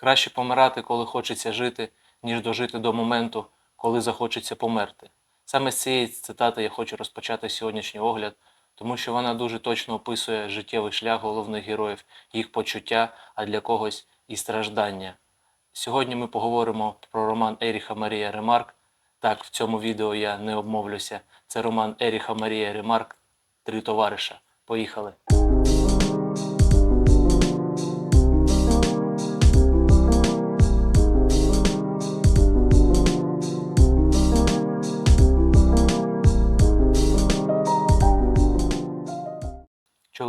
Краще помирати, коли хочеться жити, ніж дожити до моменту, коли захочеться померти. Саме з цієї цитати я хочу розпочати сьогоднішній огляд, тому що вона дуже точно описує життєвий шлях головних героїв, їх почуття, а для когось і страждання. Сьогодні ми поговоримо про роман Еріха Марія Ремарк. Так, в цьому відео я не обмовлюся. Це роман Еріха Марія Ремарк Три товариша. Поїхали.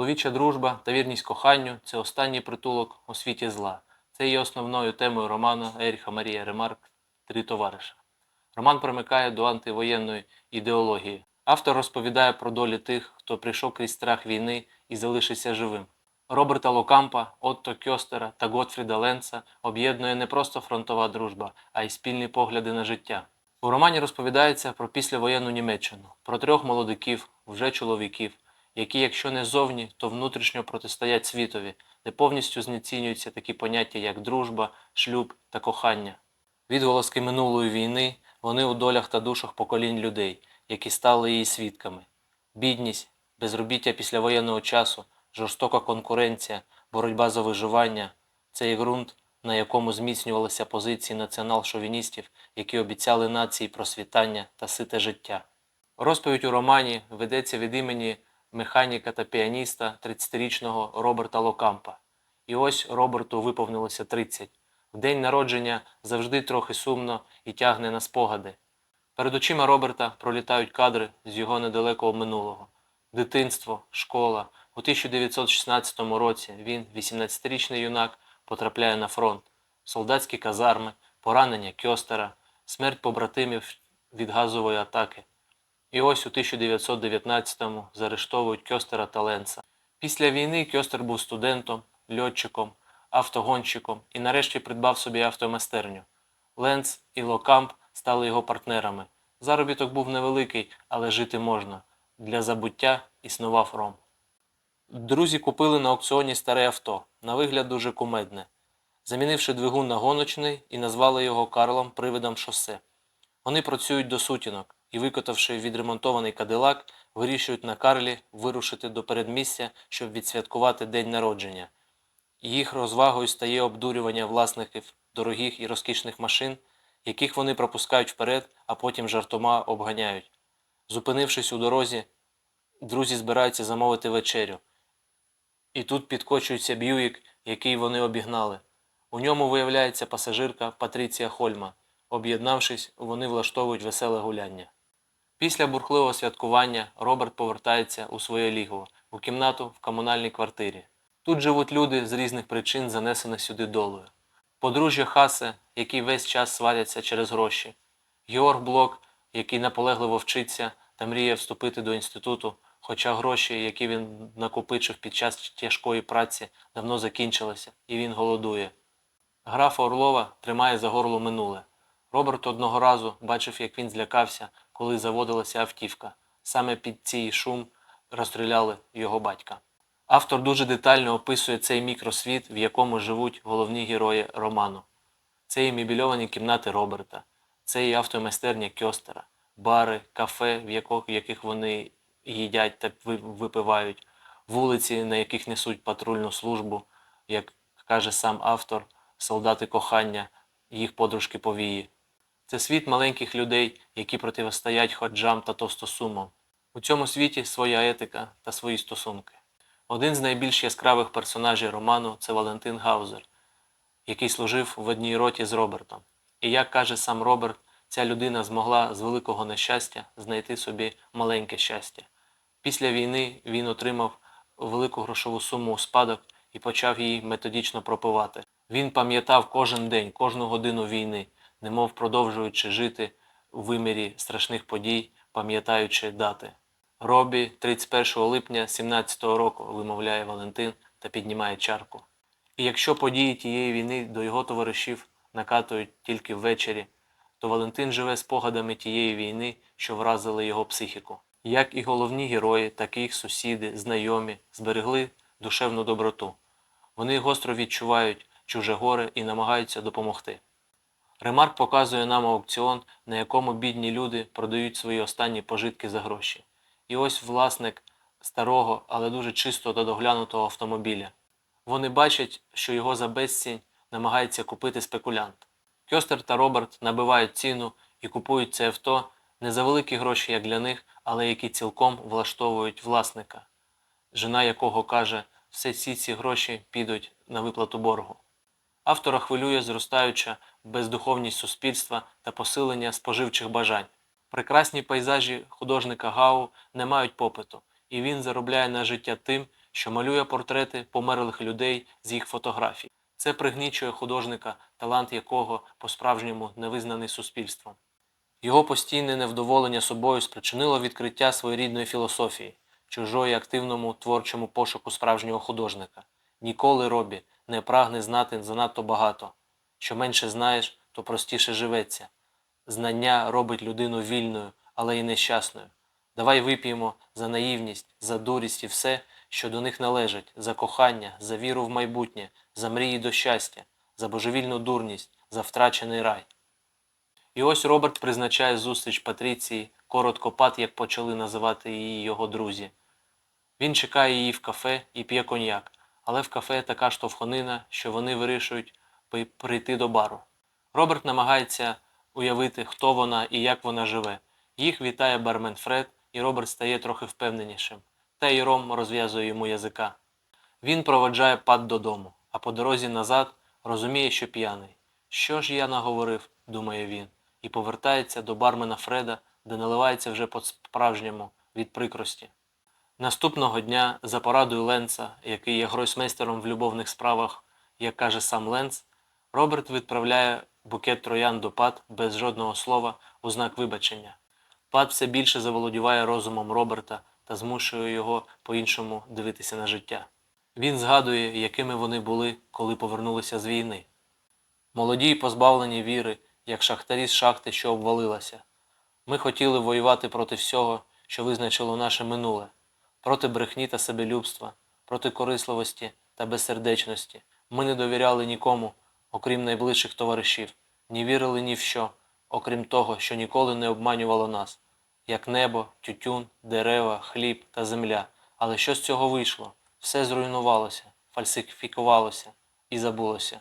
Чоловіча дружба та вірність коханню це останній притулок у світі зла. Це є основною темою роману Еріха Марія Ремарк Три товариша. Роман примикає до антивоєнної ідеології. Автор розповідає про долі тих, хто прийшов крізь страх війни і залишився живим. Роберта Локампа, Отто Кьостера та Готфріда Ленца об'єднує не просто фронтова дружба, а й спільні погляди на життя. У романі розповідається про післявоєнну Німеччину, про трьох молодиків, вже чоловіків, які, якщо не зовні, то внутрішньо протистоять світові, де повністю знецінюються такі поняття, як дружба, шлюб та кохання. Відголоски минулої війни вони у долях та душах поколінь людей, які стали її свідками. Бідність, безробіття післявоєнного часу, жорстока конкуренція, боротьба за виживання це є ґрунт, на якому зміцнювалися позиції націонал-шовіністів, які обіцяли нації просвітання та сите життя. Розповідь у романі ведеться від імені механіка та піаніста 30-річного Роберта Локампа. І ось Роберту виповнилося 30. В день народження завжди трохи сумно і тягне на спогади. Перед очима Роберта пролітають кадри з його недалекого минулого. Дитинство, школа. У 1916 році він, 18-річний юнак, потрапляє на фронт. Солдатські казарми, поранення Кьостера, смерть побратимів від газової атаки. І ось у 1919-му заарештовують Кьостера та Ленца. Після війни Кьостер був студентом, льотчиком, автогонщиком і нарешті придбав собі автомайстерню. Ленц і Локамп стали його партнерами. Заробіток був невеликий, але жити можна. Для забуття існував ром. Друзі купили на аукціоні старе авто, на вигляд дуже кумедне, замінивши двигун на гоночний і назвали його Карлом Привидом шосе. Вони працюють до сутінок і, викотавши відремонтований кадилак, вирішують на Карлі вирушити до передмістя, щоб відсвяткувати день народження. Їх розвагою стає обдурювання власників дорогих і розкішних машин, яких вони пропускають вперед, а потім жартома обганяють. Зупинившись у дорозі, друзі збираються замовити вечерю. І тут підкочується Б'юїк, який вони обігнали. У ньому виявляється пасажирка Патріція Хольма. Об'єднавшись, вони влаштовують веселе гуляння. Після бурхливого святкування Роберт повертається у своє лігво, у кімнату в комунальній квартирі. Тут живуть люди з різних причин, занесених сюди долею. Подружжя Хасе, які весь час сваряться через гроші. Георг Блок, який наполегливо вчиться та мріє вступити до інституту, хоча гроші, які він накопичив під час тяжкої праці, давно закінчилися, і він голодує. Графа Орлова тримає за горло минуле. Роберт одного разу бачив, як він злякався, коли заводилася автівка. Саме під цей шум розстріляли його батька. Автор дуже детально описує цей мікросвіт, в якому живуть головні герої роману. Це і мебільовані кімнати Роберта, це і автомайстерня Кьостера, бари, кафе, в яких, вони їдять та випивають, вулиці, на яких несуть патрульну службу, як каже сам автор, солдати кохання, їх подружки повії. Це світ маленьких людей, які протистоять ходжам та товстосумам. У цьому світі своя етика та свої стосунки. Один з найбільш яскравих персонажів роману це Валентин Гаузер, який служив в одній роті з Робертом. І як каже сам Роберт, ця людина змогла з великого нещастя знайти собі маленьке щастя. Після війни він отримав велику грошову суму у спадок і почав її методично пропивати. Він пам'ятав кожен день, кожну годину війни, немов продовжуючи жити у вимірі страшних подій, пам'ятаючи дати. Робі 31 липня 17-го року вимовляє Валентин та піднімає чарку. І якщо події тієї війни до його товаришів накатують тільки ввечері, то Валентин живе спогадами тієї війни, що вразили його психіку. Як і головні герої, так і їх сусіди, знайомі зберегли душевну доброту. Вони гостро відчувають, чуже горе і намагаються допомогти. Ремарк показує нам аукціон, на якому бідні люди продають свої останні пожитки за гроші. І ось власник старого, але дуже чистого та доглянутого автомобіля. Вони бачать, що його за безцінь намагається купити спекулянт. Кьостер та Роберт набивають ціну і купують це авто не за великі гроші, як для них, але які цілком влаштовують власника, жена якого каже, все ці ці гроші підуть на виплату боргу. Автора хвилює зростаюча бездуховність суспільства та посилення споживчих бажань. Прекрасні пейзажі художника Гау не мають попиту, і він заробляє на життя тим, що малює портрети померлих людей з їх фотографій. Це пригнічує художника, талант якого по-справжньому не визнаний суспільством. Його постійне невдоволення собою спричинило відкриття своєрідної філософії, чужої активному творчому пошуку справжнього художника. Ніколи, Робі, не прагни знати занадто багато. Що менше знаєш, то простіше живеться. Знання робить людину вільною, але й нещасною. Давай вип'ємо за наївність, за дурість і все, що до них належить, за кохання, за віру в майбутнє, за мрії до щастя, за божевільну дурність, за втрачений рай. І ось Роберт призначає зустріч Патріції, коротко пат, як почали називати її його друзі. Він чекає її в кафе і п'є коньяк, але в кафе така штовхонина, що вони вирішують прийти до бару. Роберт намагається уявити, хто вона і як вона живе. Їх вітає бармен Фред, і Роберт стає трохи впевненішим. Та й Ром розв'язує йому язика. Він проводжає пат додому, а по дорозі назад розуміє, що п'яний. Що ж я наговорив, думає він, і повертається до бармена Фреда, де наливається вже по-справжньому від прикрості. Наступного дня, за порадою Ленца, який є гройсмейстером в любовних справах, як каже сам Ленц, Роберт відправляє букет троян до Пат без жодного слова у знак вибачення. Пат все більше заволодіває розумом Роберта та змушує його по-іншому дивитися на життя. Він згадує, якими вони були, коли повернулися з війни. Молоді й позбавлені віри, як шахтарі з шахти, що обвалилася. Ми хотіли воювати проти всього, що визначило наше минуле, проти брехні та себелюбства, проти корисливості та безсердечності. Ми не довіряли нікому, окрім найближчих товаришів, ні вірили ні в що, окрім того, що ніколи не обманювало нас, як небо, тютюн, дерева, хліб та земля. Але що з цього вийшло? Все зруйнувалося, фальсифікувалося і забулося.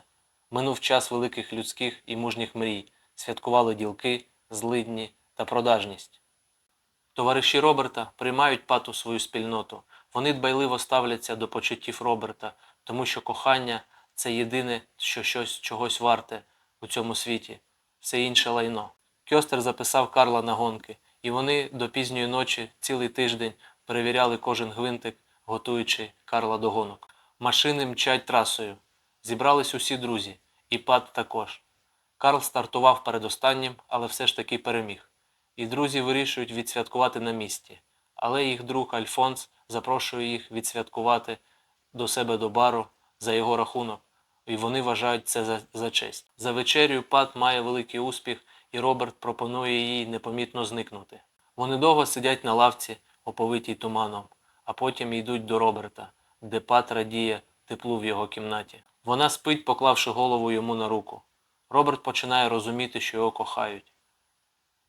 Минув час великих людських і мужніх мрій, святкували ділки, злидні та продажність. Товариші Роберта приймають пату свою спільноту. Вони дбайливо ставляться до почуттів Роберта, тому що кохання це єдине, що щось чогось варте у цьому світі, все інше лайно. Кьостер записав Карла на гонки, і вони до пізньої ночі цілий тиждень перевіряли кожен гвинтик, готуючи Карла до гонок. Машини мчать трасою. Зібрались усі друзі, і Пат також. Карл стартував передостаннім, але все ж таки переміг. І друзі вирішують відсвяткувати на місці. Але їх друг Альфонс запрошує їх відсвяткувати до себе до бару за його рахунок, і вони вважають це за, за честь. За вечерю Пат має великий успіх, і Роберт пропонує їй непомітно зникнути. Вони довго сидять на лавці, оповитій туманом, а потім йдуть до Роберта, де Пат радіє теплу в його кімнаті. Вона спить, поклавши голову йому на руку. Роберт починає розуміти, що його кохають.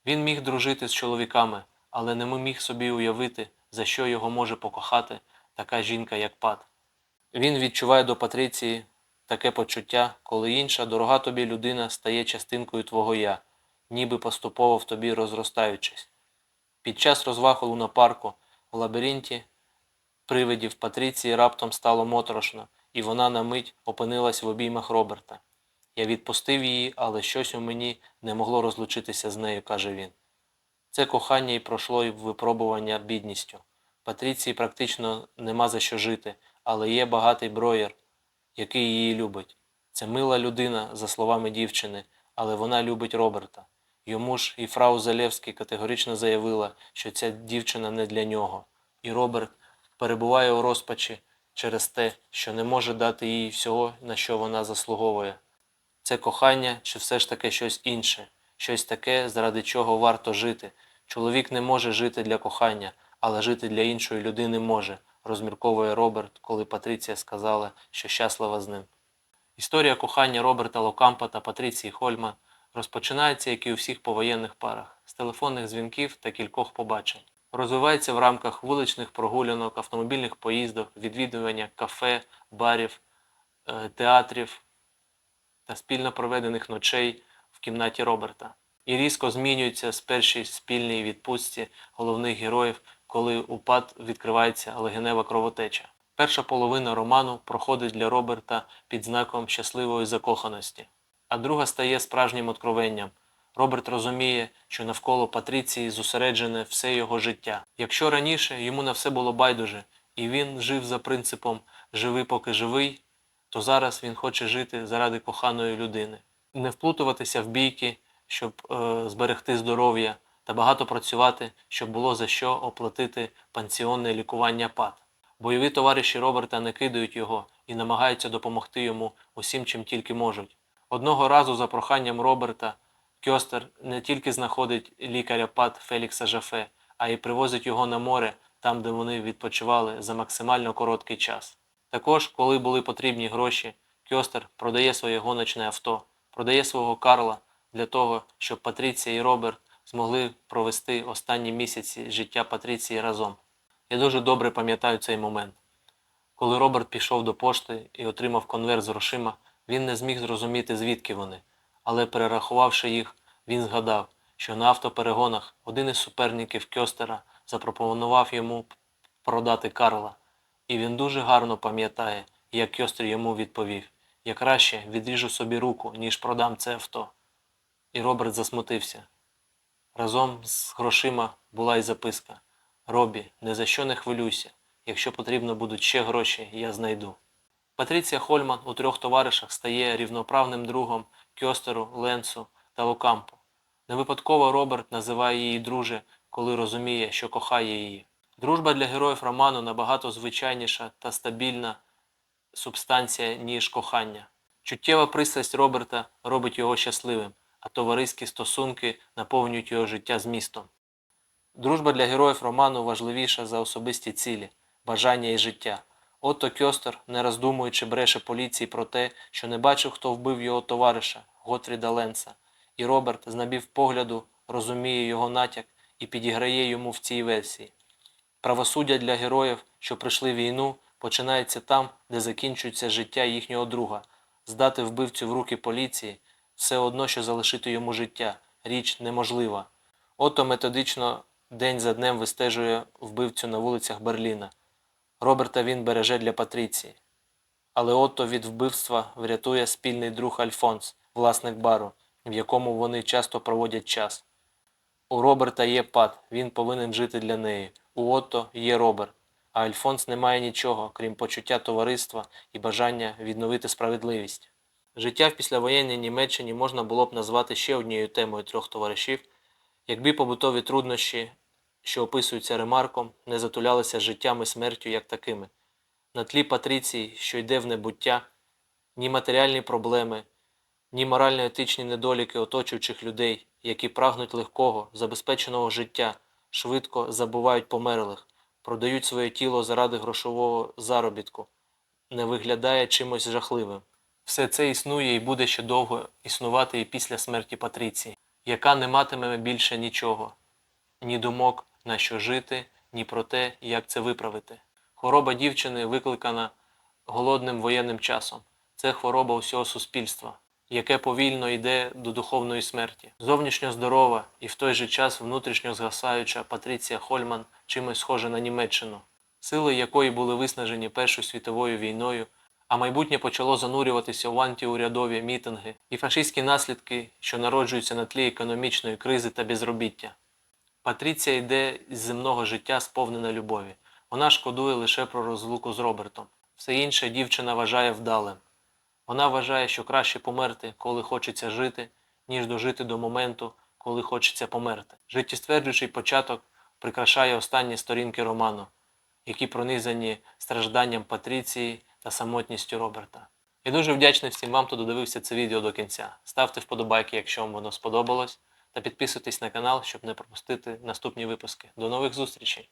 Він міг дружити з чоловіками, але не міг собі уявити, за що його може покохати така жінка, як Пат. Він відчуває до Патриції таке почуття, коли інша дорога тобі людина стає частинкою твого я, ніби поступово в тобі розростаючись. Під час розваг у лунопарку в лабіринті привидів Патриції раптом стало моторошно, і вона на мить опинилась в обіймах Роберта. Я відпустив її, але щось у мені не могло розлучитися з нею, каже він. Це кохання і пройшло й випробування бідністю. Патріції практично нема за що жити, але є багатий броєр, який її любить. Це мила людина, за словами дівчини, але вона любить Роберта. Йому ж і фрау Залевський категорично заявила, що ця дівчина не для нього. І Роберт перебуває у розпачі через те, що не може дати їй всього, на що вона заслуговує. Це кохання чи все ж таки щось інше, щось таке, заради чого варто жити. Чоловік не може жити для кохання, але жити для іншої людини може, розмірковує Роберт, коли Патриція сказала, що щаслива з ним. Історія кохання Роберта Локампа та Патріції Хольман розпочинається, як і у всіх повоєнних парах, з телефонних дзвінків та кількох побачень. Розвивається в рамках вуличних прогулянок, автомобільних поїздок, відвідування кафе, барів, е, театрів та спільно проведених ночей в кімнаті Роберта. І різко змінюється з першій спільній відпустці головних героїв, коли у пад відкривається легенева кровотеча. Перша половина роману проходить для Роберта під знаком щасливої закоханості, а друга стає справжнім откровенням. Роберт розуміє, що навколо Патріції зосереджене все його життя. Якщо раніше йому на все було байдуже, і він жив за принципом живи поки живий, то зараз він хоче жити заради коханої людини, не вплутуватися в бійки, щоб е, зберегти здоров'я, та багато працювати, щоб було за що оплатити пансіонне лікування ПАД. Бойові товариші Роберта не кидають його і намагаються допомогти йому усім, чим тільки можуть. Одного разу за проханням Роберта Кьостер не тільки знаходить лікаря ПАД Фелікса Жафе, а й привозить його на море, там, де вони відпочивали за максимально короткий час. Також, коли були потрібні гроші, Кьостер продає своє гоночне авто, продає свого Карла для того, щоб Патріція і Роберт змогли провести останні місяці життя Патріції разом. Я дуже добре пам'ятаю цей момент. Коли Роберт пішов до пошти і отримав конверт з грошима, він не зміг зрозуміти, звідки вони. Але перерахувавши їх, він згадав, що на автоперегонах один із суперників Кьостера запропонував йому продати Карла. І він дуже гарно пам'ятає, як Кьостер йому відповів: Я краще відріжу собі руку, ніж продам це авто. І Роберт засмутився. Разом з грошима була й записка. Робі, не за що не хвилюйся. Якщо потрібно будуть ще гроші, я знайду. Патріція Хольман у трьох товаришах стає рівноправним другом Кьостеру, Ленсу та Локампу. Не випадково Роберт називає її друже, коли розуміє, що кохає її. Дружба для героїв роману набагато звичайніша та стабільна субстанція, ніж кохання. Чуттєва пристрасть Роберта робить його щасливим, а товариські стосунки наповнюють його життя змістом. Дружба для героїв роману важливіша за особисті цілі, бажання і життя. Отто Кьостер, не роздумуючи, бреше поліції про те, що не бачив, хто вбив його товариша Готфріда Ленса, і Роберт з напівпогляду розуміє його натяк і підіграє йому в цій версії. Правосуддя для героїв, що прийшли війну, починається там, де закінчується життя їхнього друга. Здати вбивцю в руки поліції все одно, що залишити йому життя. Річ неможлива. Ото методично день за днем вистежує вбивцю на вулицях Берліна. Роберта він береже для Патріції. Але Отто від вбивства врятує спільний друг Альфонс, власник бару, в якому вони часто проводять час. У Роберта є пад, він повинен жити для неї. У Отто є Роберт, а Альфонс не має нічого, крім почуття товариства і бажання відновити справедливість. Життя в післявоєнній Німеччині можна було б назвати ще однією темою трьох товаришів, якби побутові труднощі, що описуються ремарком, не затулялися життям і смертю як такими. На тлі Патриції, що йде в небуття, ні матеріальні проблеми, ні морально-етичні недоліки оточуючих людей, які прагнуть легкого, забезпеченого життя, швидко забувають померлих, продають своє тіло заради грошового заробітку, не виглядає чимось жахливим. Все це існує і буде ще довго існувати і після смерті Патриції, яка не матиме більше нічого, ні думок, на що жити, ні про те, як це виправити. Хвороба дівчини викликана голодним воєнним часом. Це хвороба усього суспільства, яке повільно йде до духовної смерті. Зовнішньо здорова і в той же час внутрішньо згасаюча Патриція Хольман чимось схожа на Німеччину, сили якої були виснажені Першою світовою війною, а майбутнє почало занурюватися в антиурядові мітинги і фашистські наслідки, що народжуються на тлі економічної кризи та безробіття. Патріція йде з земного життя сповнена любові. Вона шкодує лише про розлуку з Робертом. Все інше дівчина вважає вдалим. Вона вважає, що краще померти, коли хочеться жити, ніж дожити до моменту, коли хочеться померти. Життєстверджуючий початок прикрашає останні сторінки роману, які пронизані стражданням Патріції та самотністю Роберта. Я дуже вдячний всім вам, хто додивився це відео до кінця. Ставте вподобайки, якщо вам воно сподобалось, та підписуйтесь на канал, щоб не пропустити наступні випуски. До нових зустрічей!